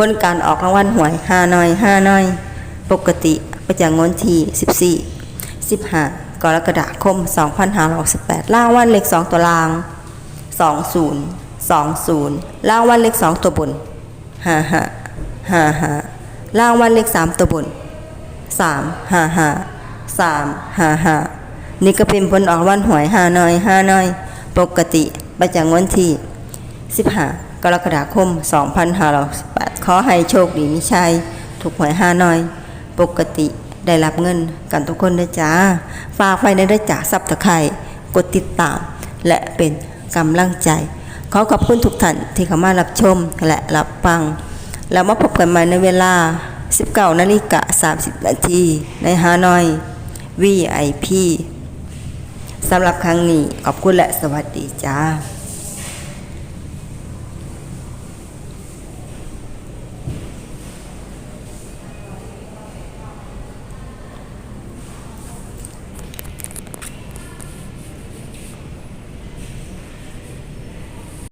ผลการออกรางวัลหวยห้าน้อยห้าน้อย ปกติประจำงวดที่14 15กรกฎาคม2568ล่างวันเลข2ตัวล่าง20 20ล่างวันเลข2ตัวบน55 55ล่างวันเลข3ตัวบน3 55 3 55นี่ก็เป็นผลออกรางวันหวยห้าน้อยห้าน้อย ปกติประจำงวดที่15กรกฎาคม2568 ขอให้โชคดีมิชัย ถูกหวยห้าน้อย ปกติได้รับเงินกันทุกคนด้วยจ้าฝากไว้ในด้วยจ่าซับตะไคร่กดติดตาม และเป็นกำลังใจ ขอขอบคุณทุกท่านที่เข้ามารับชมและรับฟัง แล้วมาพบกันใหม่ในเวลา 19นาฬิกา30 นาทีในฮานอย VIP สำหรับครั้งนี้ขอบคุณและสวัสดีจ้า